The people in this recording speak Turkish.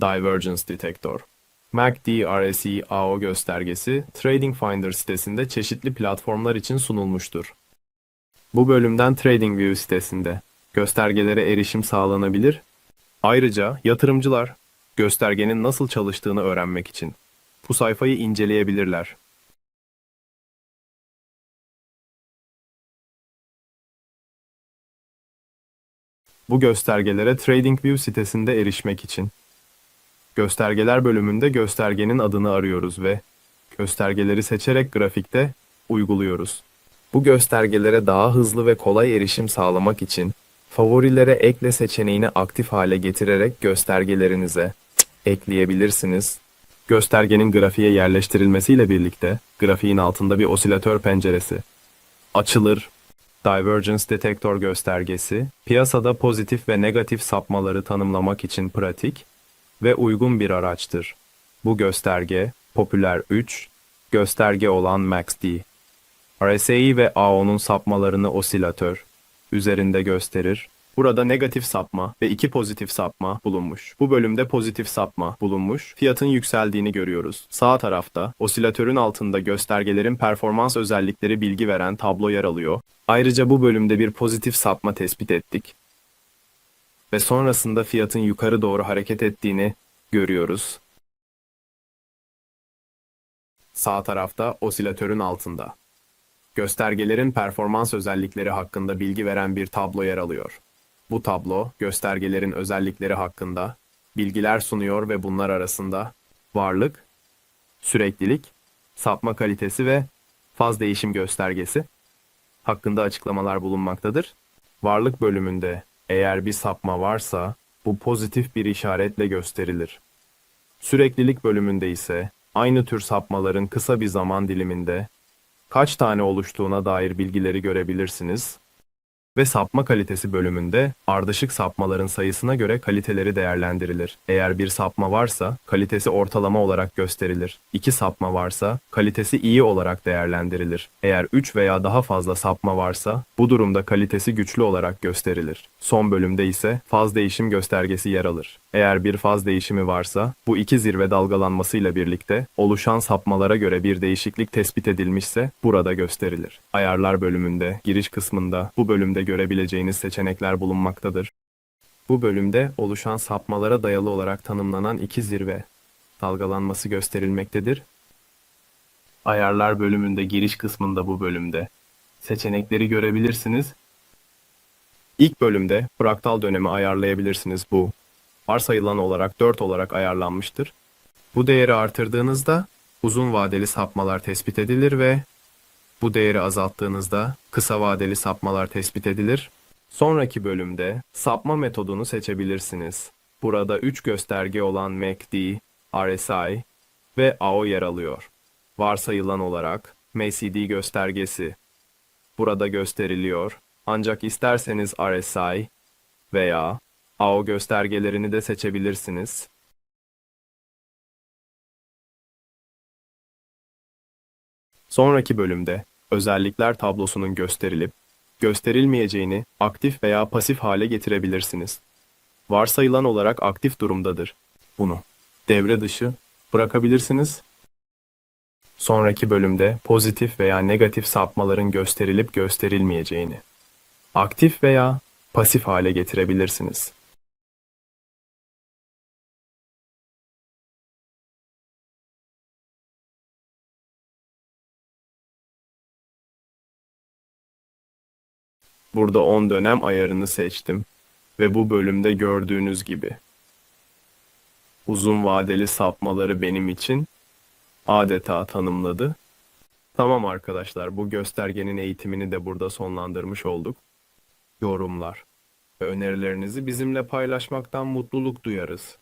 Divergence Detector. MACD RSI AO göstergesi Trading Finder sitesinde çeşitli platformlar için sunulmuştur. Bu bölümden TradingView sitesinde göstergelere erişim sağlanabilir. Ayrıca yatırımcılar göstergenin nasıl çalıştığını öğrenmek için bu sayfayı inceleyebilirler. Bu göstergelere TradingView sitesinde erişmek için Göstergeler bölümünde göstergenin adını arıyoruz ve göstergeleri seçerek grafikte uyguluyoruz. Bu göstergelere daha hızlı ve kolay erişim sağlamak için favorilere ekle seçeneğini aktif hale getirerek göstergelerinize ekleyebilirsiniz. Göstergenin grafiğe yerleştirilmesiyle birlikte grafiğin altında bir osilatör penceresi açılır. Divergence Detector göstergesi, piyasada pozitif ve negatif sapmaları tanımlamak için pratik ve uygun bir araçtır. Bu gösterge, popüler 3, gösterge olan MACD. RSI ve AO'nun sapmalarını osilatör üzerinde gösterir. Burada negatif sapma ve iki pozitif sapma bulunmuş. Bu bölümde pozitif sapma bulunmuş. Fiyatın yükseldiğini görüyoruz. Sağ tarafta osilatörün altında göstergelerin performans özellikleri bilgi veren tablo yer alıyor. Ayrıca bu bölümde bir pozitif sapma tespit ettik ve sonrasında fiyatın yukarı doğru hareket ettiğini görüyoruz. Sağ tarafta osilatörün altında. Göstergelerin performans özellikleri hakkında bilgi veren bir tablo yer alıyor. Bu tablo göstergelerin özellikleri hakkında bilgiler sunuyor ve bunlar arasında varlık, süreklilik, sapma kalitesi ve faz değişim göstergesi hakkında açıklamalar bulunmaktadır. Varlık bölümünde eğer bir sapma varsa bu pozitif bir işaretle gösterilir. Süreklilik bölümünde ise aynı tür sapmaların kısa bir zaman diliminde kaç tane oluştuğuna dair bilgileri görebilirsiniz ve sapma kalitesi bölümünde ardışık sapmaların sayısına göre kaliteleri değerlendirilir. Eğer bir sapma varsa kalitesi ortalama olarak gösterilir. İki sapma varsa kalitesi iyi olarak değerlendirilir. Eğer 3 veya daha fazla sapma varsa bu durumda kalitesi güçlü olarak gösterilir. Son bölümde ise faz değişim göstergesi yer alır. Eğer bir faz değişimi varsa bu iki zirve dalgalanmasıyla birlikte oluşan sapmalara göre bir değişiklik tespit edilmişse burada gösterilir. Ayarlar bölümünde giriş kısmında bu bölümde görebileceğiniz seçenekler bulunmaktadır. Bu bölümde oluşan sapmalara dayalı olarak tanımlanan iki zirve dalgalanması gösterilmektedir. Ayarlar bölümünde giriş kısmında bu bölümde seçenekleri görebilirsiniz. İlk bölümde fraktal dönemi ayarlayabilirsiniz bu. Varsayılan olarak 4 olarak ayarlanmıştır. Bu değeri artırdığınızda uzun vadeli sapmalar tespit edilir ve bu değeri azalttığınızda kısa vadeli sapmalar tespit edilir. Sonraki bölümde sapma metodunu seçebilirsiniz. Burada 3 gösterge olan MACD, RSI ve AO yer alıyor. Varsayılan olarak MACD göstergesi burada gösteriliyor. Ancak isterseniz RSI veya AO göstergelerini de seçebilirsiniz. Sonraki bölümde özellikler tablosunun gösterilip gösterilmeyeceğini aktif veya pasif hale getirebilirsiniz. Varsayılan olarak aktif durumdadır. Bunu devre dışı bırakabilirsiniz. Sonraki bölümde pozitif veya negatif sapmaların gösterilip gösterilmeyeceğini aktif veya pasif hale getirebilirsiniz. Burada 10 dönem ayarını seçtim ve bu bölümde gördüğünüz gibi uzun vadeli sapmaları benim için adeta tanımladı. Tamam arkadaşlar, bu göstergenin eğitimini de burada sonlandırmış olduk. Yorumlar ve önerilerinizi bizimle paylaşmaktan mutluluk duyarız.